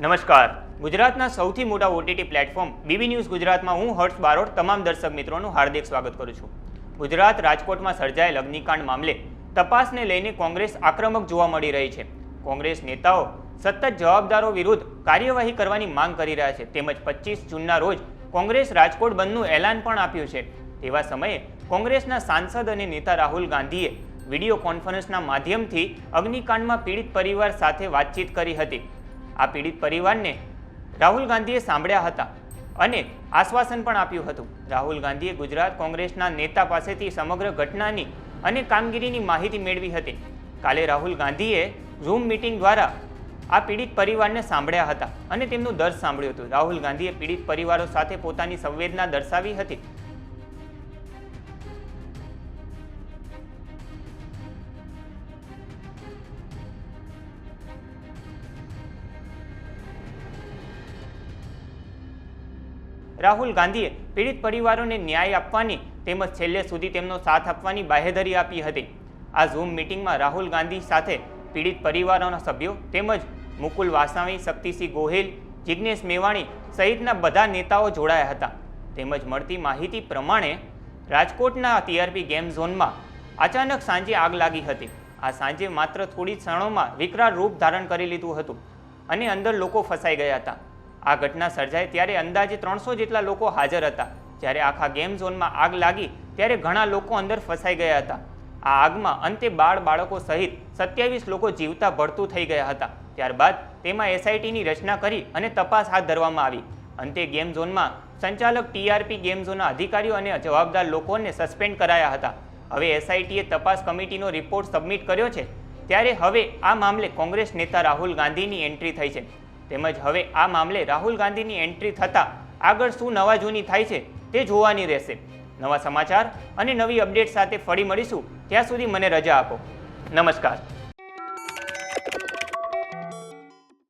નમસ્કાર. ગુજરાતના સૌથી મોટા ઓટીટી પ્લેટફોર્મ બીબી ન્યૂઝ ગુજરાતમાં હું, હર્ષ બારોટ, તમામ દર્શક મિત્રોનું હાર્દિક સ્વાગત કરું છું. ગુજરાત રાજકોટમાં સર્જાયેલ અગ્નિકાંડ મામલે તપાસને લઈને કોંગ્રેસ આક્રમક જોવા મળી રહી છે. કોંગ્રેસ નેતાઓ સતત જવાબદારો વિરુદ્ધ કાર્યવાહી કરવાની માંગ કરી રહ્યા છે. તેમજ પચીસ જૂનના રોજ કોંગ્રેસ રાજકોટ બંધનું એલાન પણ આપ્યું છે. તેવા સમયે કોંગ્રેસના સાંસદ અને નેતા રાહુલ ગાંધીએ વીડિયો કોન્ફરન્સના માધ્યમથી અગ્નિકાંડમાં પીડિત પરિવાર સાથે વાતચીત કરી હતી. આ પીડિત પરિવારને રાહુલ ગાંધીએ સાંભળ્યા હતા અને આશ્વાસન પણ આપ્યું હતું. રાહુલ ગાંધીએ ગુજરાત કોંગ્રેસના નેતા પાસેથી સમગ્ર ઘટનાની અને કામગીરીની માહિતી મેળવી હતી. કાલે રાહુલ ગાંધીએ ઝૂમ મીટિંગ દ્વારા આ પીડિત પરિવારને સાંભળ્યા હતા અને તેમનું દર્દ સાંભળ્યું હતું. રાહુલ ગાંધીએ પીડિત પરિવારો સાથે પોતાની સંવેદના દર્શાવી હતી. રાહુલ ગાંધીએ પીડિત પરિવારોને ન્યાય આપવાની તેમજ છેલ્લે સુધી તેમનો સાથ આપવાની બાહેધરી આપી હતી. આ ઝૂમ મિટિંગમાં રાહુલ ગાંધી સાથે પીડિત પરિવારોના સભ્યો તેમજ મુકુલ વાસાણી શક્તિસિંહ ગોહિલ જિજ્ઞેશ મેવાણી સહિતના બધા નેતાઓ જોડાયા હતા. તેમજ મળતી માહિતી પ્રમાણે રાજકોટના ટીઆરપી ગેમ ઝોનમાં અચાનક સાંજે આગ લાગી હતી. આ સાંજે માત્ર થોડી ક્ષણોમાં વિકરાળ રૂપ ધારણ કરી લીધું હતું અને અંદર લોકો ફસાઈ ગયા હતા. આ ઘટના સર્જાઈ ત્યારે અંદાજે ત્રણસો જેટલા લોકો હાજર હતા. જ્યારે આખા ગેમ ઝોનમાં આગ લાગી, ત્યારે ઘણા લોકો અંદર ફસાઈ ગયા હતા. આ આગમાં અંતે બાળ બાળકો સહિત સત્યાવીસ લોકો જીવતા ભળતું થઈ ગયા હતા. ત્યારબાદ તેમાં એસઆઈટીની રચના કરી અને તપાસ હાથ ધરવામાં આવી. અંતે ગેમ ઝોનમાં સંચાલક ટીઆરપી ગેમ ઝોનના અધિકારીઓ અને જવાબદાર લોકોને સસ્પેન્ડ કરાયા હતા. હવે એસઆઈટીએ તપાસ કમિટીનો રિપોર્ટ સબમિટ કર્યો છે. ત્યારે હવે આ મામલે કોંગ્રેસ નેતા રાહુલ ગાંધીની એન્ટ્રી થઈ છે. તેમજ હવે આ મામલે રાહુલ ગાંધીની એન્ટ્રી થતાં આગળ શું નવા જૂની થાય છે તે જોવાની રહેશે. નવા સમાચાર અને નવી અપડેટ સાથે ફરી મળીશું. ત્યાં સુધી મને રજા આપો. નમસ્કાર.